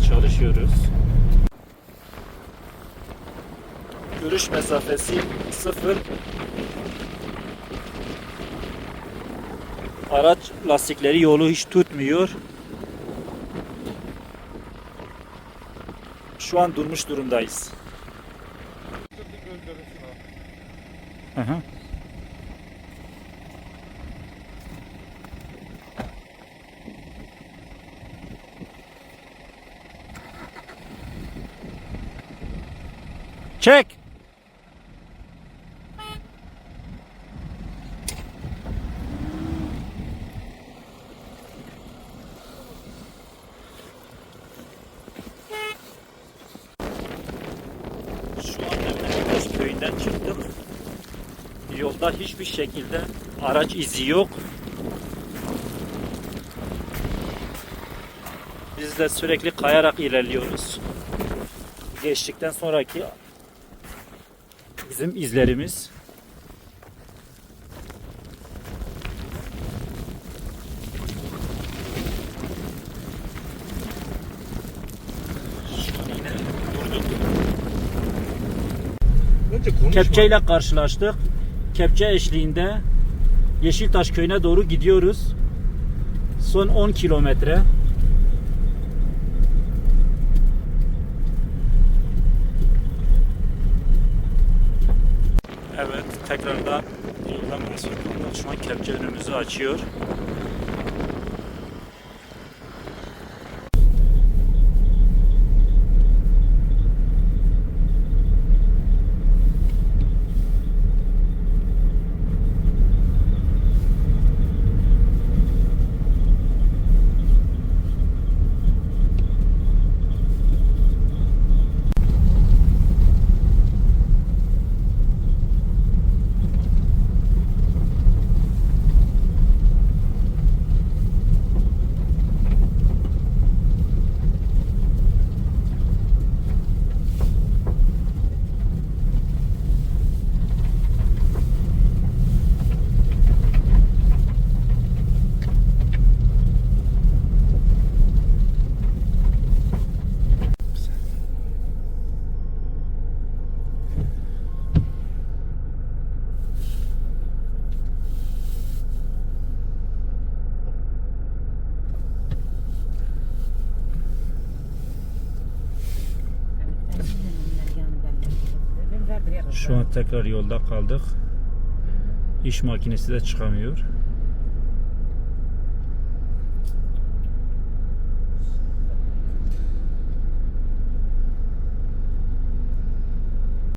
çalışıyoruz. Görüş mesafesi sıfır. Araç lastikleri yolu hiç tutmuyor. Şu an durmuş durumdayız. Hı hı. Çek. Şu an Demirtaş köyünden çıktık. Yolda hiçbir şekilde araç izi yok. Biz de sürekli kayarak ilerliyoruz. Geçtikten sonraki bizim izlerimiz. Kepçeyle karşılaştık. Kepçe eşliğinde Yeşiltaş köyüne doğru gidiyoruz. Son 10 kilometre. Evet, tekrardan yoldan kaldık. Şu an kepçe önümüzü açıyor. Şu an tekrar yolda kaldık. İş makinesi de çıkamıyor.